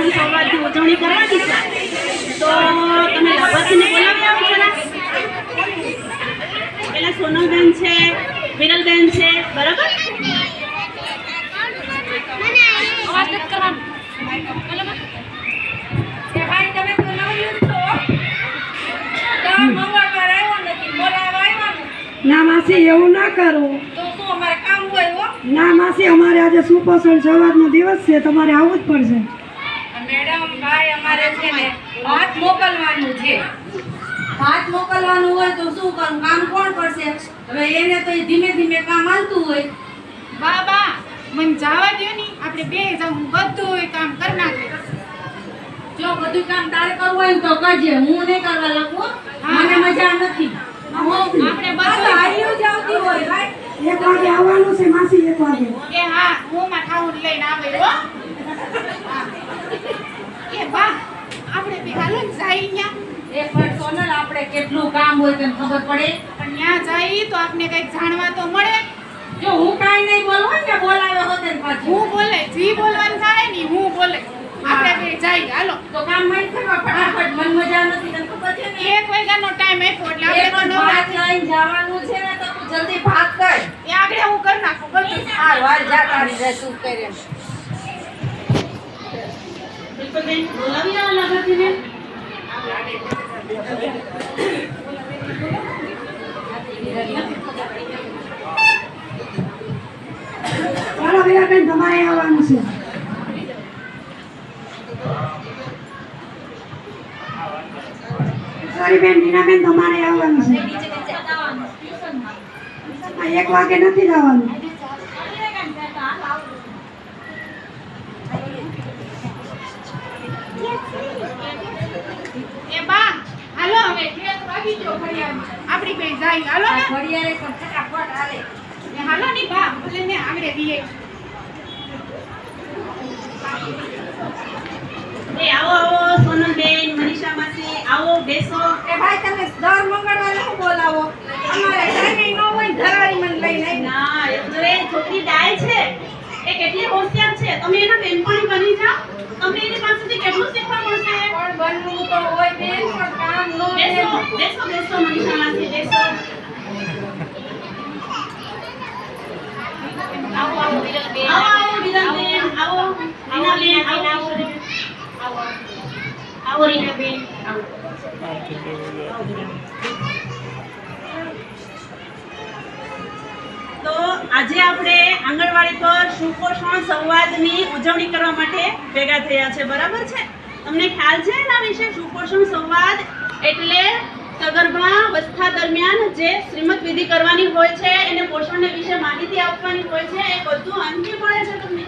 સુપોષણ સંવાદની ઉજવણી કરવાની છે. તો તમે લાભાર્થીને બોલાવી આવો ખરા પેલા સોનલબેન છે વિરલબેન છે બરાબર. ના માસી એવું ના કરો. તો શું અમારે કામ હોય હો? ના માસી અમારે આજે સુપોષણ સંવાદનો દિવસ છે તમારે આવવું જ પડશે. ભાઈ અમારે છે ને ભાત મોકલવાનું છે. ભાત મોકલવાનું હોય તો શું કરું? કામ કોણ કરશે? હવે એને તો ધીમે ધીમે કામ હાલતું હોય. બા બા મને જવા દ્યો ને. આપણે બે જાઉં હું બધું કામ કરી નાખીશ જો બધું કામ તારે કરવું હોય ને તો કરજે. હું નહીં કરવા લાગું મને મજા નથી. આપણે બધું હાલ્યું જ આવતી હોય ભાઈ. એક વાગે આવવાનું છે માસી એક વાગે. એ હા. હું માં ઠાઉન લઈને આવે હો. હાલો ને જાય વાર સોનલ આપણે કેટલું કામ હોય તને ખબર પડે. પણ ન્યા જાય તો આપને કંઈક જાણવા તો મળે. જો હું કાંઈ નહીં બોલવું ને બોલાવે હોતે ને પાછું. હું બોલે જી બોલવાનું થાય ને હું બોલે. આપણે બે જાય હાલો. તો કામ નહીં કરવા ફટાફટ મન મજા નથી તને ખબર છે ને? એક વાગ્યાનો ટાઈમ આપ્યો એટલે આપણે તો ભાત લઈને જવાનું છે ને તો તું જલ્દી ભાત કર. એ આગળ હું કરી નાખું બધું હાર વાર જા તારી રે તું કરે. બિલકુલ બેન બોલાવી આવો લાભાર્થીને ચાલો વીરાબેન તમારે આવવાનું છે. સોરી બેન તમારે આવવાનું છે. એક વાગે નથી જવાનું એ બા હાલો હવે ઠેક વાગી ગયો ઘડિયાળમાં આપણી બે જાય હાલો ને ઘડિયાળે પણ ફટાફટ એ હાલો ની બા ભલે ને આગળ વીએ એ આવો આવો સોનલબેન મનીષા માસી આવો બેસો. એ ભાઈ તમે દર મંગળવારે શું બોલાવો? અમારે ટાઈમે ન હોય ધરાળી મને લઈને. ના એ તો એ છોકરી ડાય છે. એ કેટલી હોશિયાર છે. તમે એના બેનપણી બની જાઓ. તમને એની પાસેથી કેટલું શીખવા મળશે? પણ બનવું તો હોય બેન પણ કામ ન બેસો બેસો બેસો મનીષા માસી બેસો આવો આવો વિરલબેન આવો આવો વિરલબેન આવો રીનાબેન આવો આવો આવો રીનાબેન આવો તો આજે આપણે આંગણવાડી પર સુપોષણ સંવાદની ઉજવણી કરવા માટે ભેગા થયા છે. બરાબર છે? તમને ખ્યાલ છે એના વિશે? સુપોષણ સંવાદ એટલે સગર્ભા અવસ્થા દરમિયાન જે શ્રીમદ વિધિ કરવાની હોય છે એને પોષણને વિશે માહિતી આપવાની હોય છે એ બધું અંકી મળે છે તમને?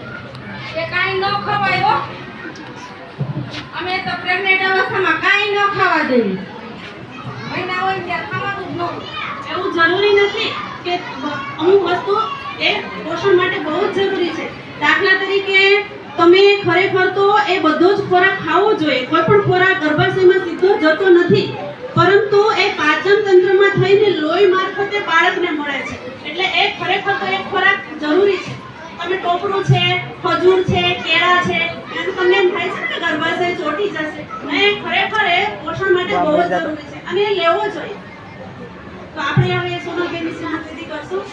એ કાંઈ ન ખવાય હો. અમે તો પ્રેગ્નેન્ટ અવસ્થામાં કાંઈ ન ખાવા દઈએ મહિના હોય ત્યાં ખાવાનું જ ન એવું જરૂરી નથી કે અમુક વસ્તુ એ પોષણ માટે બહુ જ જરૂરી છે. દાખલા તરીકે તમે ખરેખર તો એ બધો જ ખોરાક ખાવો જોઈએ. કોઈ પણ ખોરાક ગર્ભાશયમાં સીધો જતો નથી. પરંતુ એ પાચન તંત્રમાં થઈને લોહી મારફતે બાળકને મળે છે. એટલે એ ખરેખર તો એક ખોરાક જરૂરી છે. તમે ટોપરું છે, ખજૂર છે, કેળા છે એમ તમને એમ થાય છે કે ગર્ભાશય ચોટી જશે. ને ખરેખર એ પોષણ માટે બહુ જ જરૂરી છે. અને એ લેવો જોઈએ. તો આપણે હવે સોનલબેનની શ્રીમદ કરશું.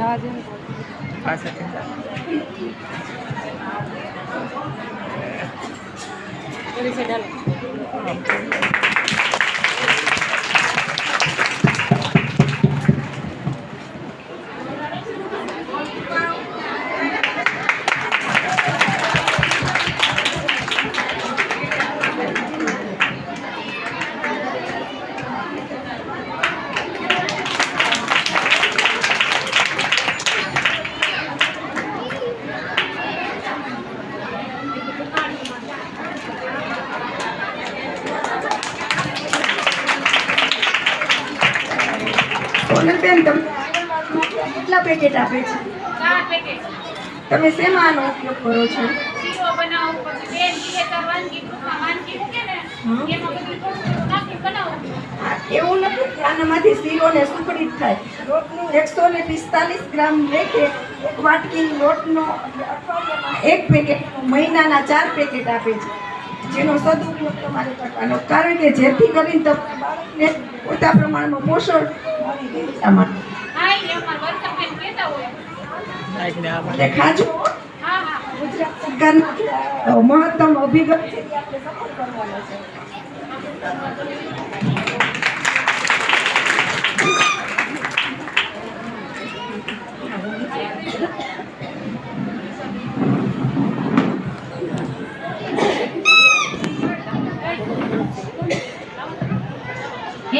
જવા દે પાછળ તમને આંગણવાડીમાં કેટલા પેકેટ આપે છે? ચાર પેકેટ તમે શેમાં આનો ઉપયોગ કરો છો? શીરો બનાવું પછી બેન વિશેષ વાનગી ટૂંકમાં વાનગી મૂકે ને એમાં બધું થોડું થોડું નાખી બનાવવું એવું નથી. કે આનામાંથી શીરો ને સુખડી થાય. લોટનું એકસો ને પિસ્તાલીસ ગ્રામ લેખે એક વાટકી લોટનો એક પેકેટ મહિનાના ચાર પેકેટ આપે છે. જેનો સદુપયોગ તમારે કરવાનો કારણ કે જેથી કરીને તમારા બાળકને પૂરતા પ્રમાણમાં પોષણ મળી રહે. એટલા માટે ખાજો ગુજરાત સરકારનો મહત્તમ અભિગમ છે આપણે સફળ કરવાનો છે.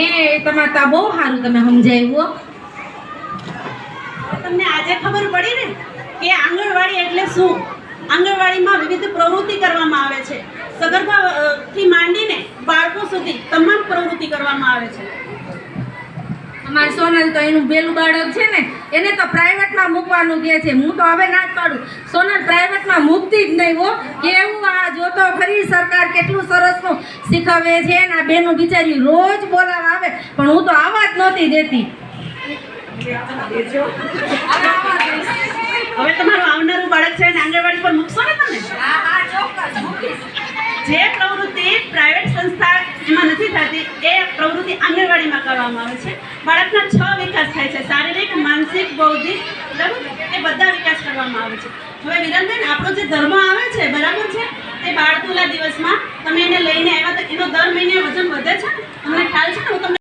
હે તમારે તા બહુ સારું તમે સમજાવ્યું તમને આજે ખબર પડી ને કે આંગણવાડી એટલે શું? આંગણવાડીમાં વિવિધ પ્રવૃત્તિ કરવામાં આવે છે. સગર્ભા થી માંડીને બાળકો સુધી તમામ પ્રવૃત્તિ કરવામાં આવે છે. અમારે સોનલ તો એનું પેલું બાળક છે ને એને તો પ્રાઇવેટમાં મૂકવાનું કહે છે. હું તો હવે ના જ પાડું. સોનલ પ્રાઇવેટમાં મુક્તિ જ નહીં હો. કેવું આ જોતો ખરી સરકાર કેટલું સરસનું શીખવે છે ને આ બેનું બિચારી રોજ બોલાવા આવે. પણ હું તો આવા જ નહોતી દેતી. હવે તમારું આવનારું બાળક છે આંગણવાડી પર મૂકશો ને તમે? હા હા ચોક્કસ મૂકીશ. જે પ્રવૃત્તિ પ્રાઇવેટ સંસ્થા એમાં નથી થતી એ પ્રવૃત્તિ આંગણવાડીમાં કરવામાં આવે છે. બાળકના છ વિકાસ થાય છે શારીરિક માનસિક બૌદ્ધિક બરાબર? એ બધા વિકાસ કરવામાં આવે છે. હવે આપણો જે ધર્મ આવે છે, બરાબર છે? તે બાળતુલા દિવસમાં તમે એને લઈને આવ્યા તો એનો દર મહિને વજન વધે છે? તમને ખ્યાલ છે ને? હું તમને